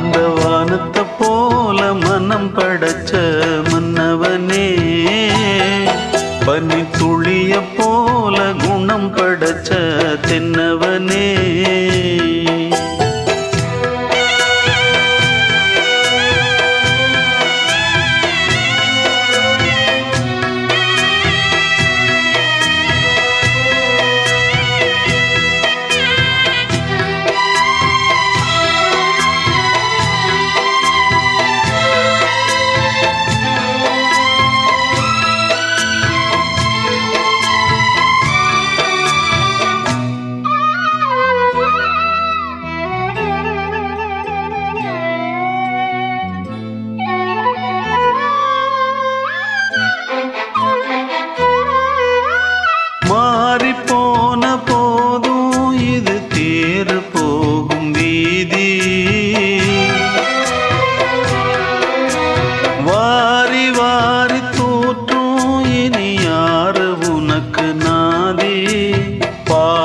அந்த வானத்தை போல மனம் படைச்ச மன்னவனே. பனி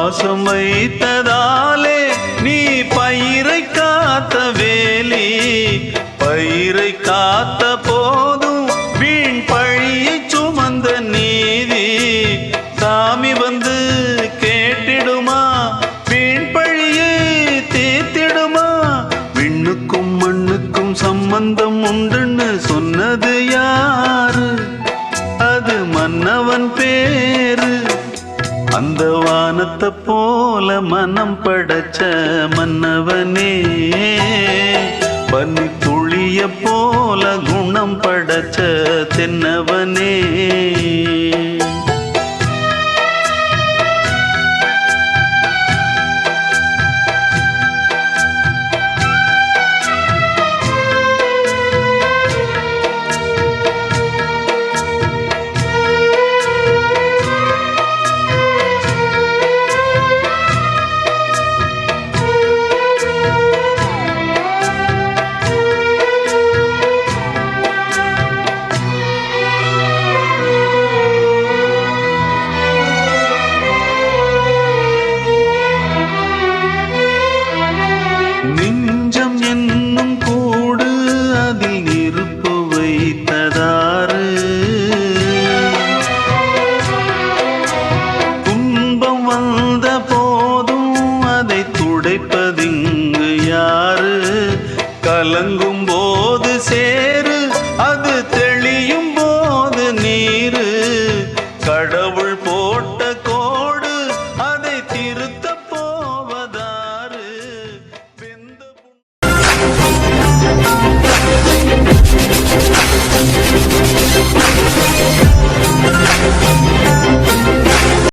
பாசம் வைத்ததாலே நீ பயிரை காத்த வேலி. பயிரை காத்த போதும் வீண் பழியை சுமந்த நீதி. சாமி வந்து கேட்டிடுமா? வீண் பழியை தீர்த்திடுமா? விண்ணுக்கும் மண்ணுக்கும் சம்பந்தம் உண்டுன்னு சொன்னது யாரு? அது மன்னவன் பேரு. அந்த வானத்தை போல மனம் படைச்ச மன்னவனே. பனி துளிய போல குணம் படைச்ச தென்னவனே. கலங்கும் போது சேரு அது